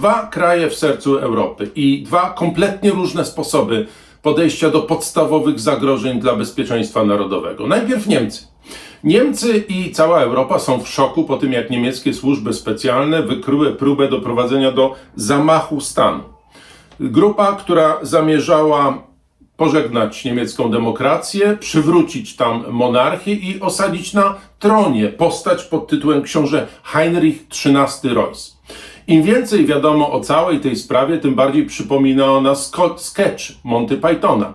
Dwa kraje w sercu Europy i dwa kompletnie różne sposoby podejścia do podstawowych zagrożeń dla bezpieczeństwa narodowego. Najpierw Niemcy. Niemcy i cała Europa są w szoku po tym, jak niemieckie służby specjalne wykryły próbę doprowadzenia do zamachu stanu. Grupa, która zamierzała pożegnać niemiecką demokrację, przywrócić tam monarchię i osadzić na tronie postać pod tytułem książę Heinrich XIII Reuss. Im więcej wiadomo o całej tej sprawie, tym bardziej przypomina ona sketch Monty Pythona.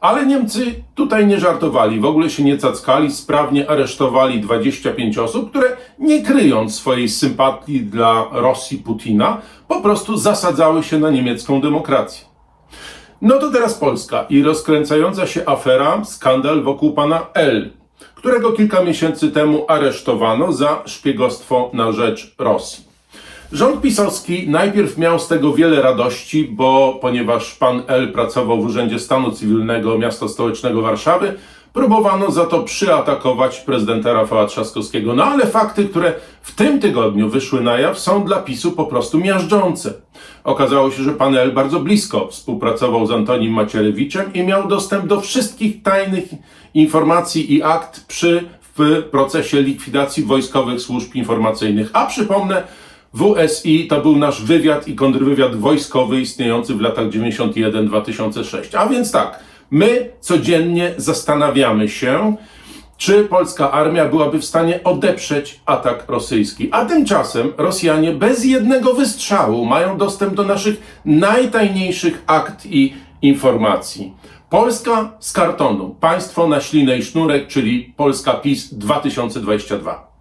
Ale Niemcy tutaj nie żartowali, w ogóle się nie cackali, sprawnie aresztowali 25 osób, które nie kryjąc swojej sympatii dla Rosji Putina, po prostu zasadzały się na niemiecką demokrację. No to teraz Polska i rozkręcająca się afera, skandal wokół pana L, którego kilka miesięcy temu aresztowano za szpiegostwo na rzecz Rosji. Rząd pisowski najpierw miał z tego wiele radości, bo ponieważ pan L pracował w Urzędzie Stanu Cywilnego Miasta Stołecznego Warszawy, próbowano za to przyatakować prezydenta Rafała Trzaskowskiego. No ale fakty, które w tym tygodniu wyszły na jaw, są dla PiSu po prostu miażdżące. Okazało się, że pan L bardzo blisko współpracował z Antonim Macierewiczem i miał dostęp do wszystkich tajnych informacji i akt przy w procesie likwidacji wojskowych służb informacyjnych. A przypomnę, WSI to był nasz wywiad i kontrwywiad wojskowy istniejący w latach 91-2006. A więc tak, my codziennie zastanawiamy się, czy polska armia byłaby w stanie odeprzeć atak rosyjski. A tymczasem Rosjanie bez jednego wystrzału mają dostęp do naszych najtajniejszych akt i informacji. Polska z kartonu, państwo na ślinę i sznurek, czyli Polska PiS 2022.